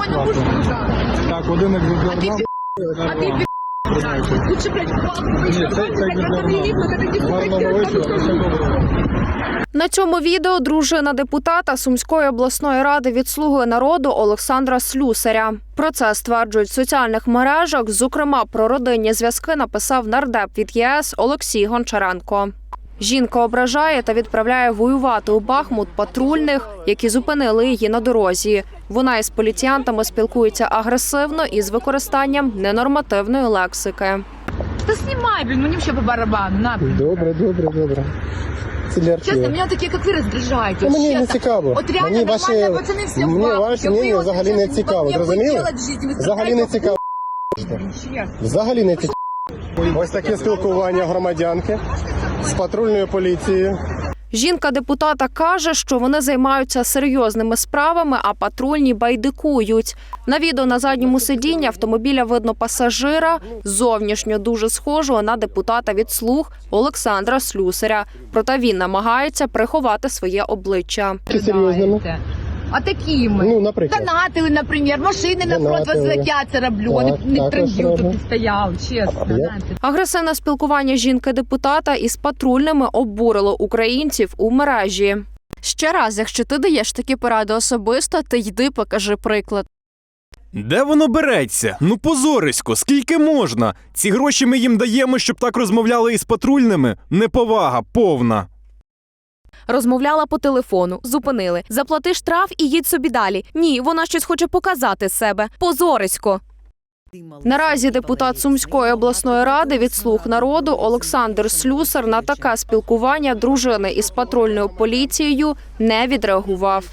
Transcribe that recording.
Понял. Так, один екземпляр А ти блядь. Гарного вечора, все добре. На цьому відео дружина депутата Сумської обласної ради від Слуги народу Олександра Слюсаря. Про це стверджують в соціальних мережах. Зокрема, про родинні зв'язки написав нардеп від ЄС Олексій Гончаренко. Жінка ображає та відправляє воювати у Бахмут патрульних, які зупинили її на дорозі. Вона із поліціянтами спілкується агресивно і з використанням ненормативної лексики. Да снимай, блин, мне вообще по барабану, на. Добре, добре, добре. Це для Честно, архіву. меня такие, как вы, раздражаете. Ну, мені не цікаво. От реально мені нормально, ваші, пацани всі мені в ваше Ви мнення от взагалі не щас цікаво, зрозуміли? в жизни, ви Взагалі не цікаво. Чесно. Взагалі не цікаво. Ось таке спілкування громадянки з патрульною поліцією. Жінка депутата каже, що вони займаються серйозними справами, а патрульні байдикують. На відео на задньому сидінні автомобіля видно пасажира, зовнішньо дуже схожого на депутата від слуг Олександра Слюсаря. Проте він намагається приховати своє обличчя. Серйозними? А такі ми. Ну, наприклад. Донатили, наприклад, машини на фронт Донатили. возле я це роблю, а Так, не, не також трендю робимо. тут стояв, чесно. А я- знаєте. Агресивне спілкування жінки-депутата із патрульними обурило українців у мережі. Ще раз, якщо ти даєш такі поради особисто, ти йди покажи приклад. Де воно береться? Ну позорисько, скільки можна? Ці гроші ми їм даємо, щоб так розмовляли із патрульними? Неповага повна. Розмовляла по телефону, зупинили. Заплати штраф і їдь собі далі. Ні, вона щось хоче показати себе. Позорисько. Наразі депутат Сумської обласної ради від слуг народу Олександр Слюсар на таке спілкування дружини із патрульною поліцією не відреагував.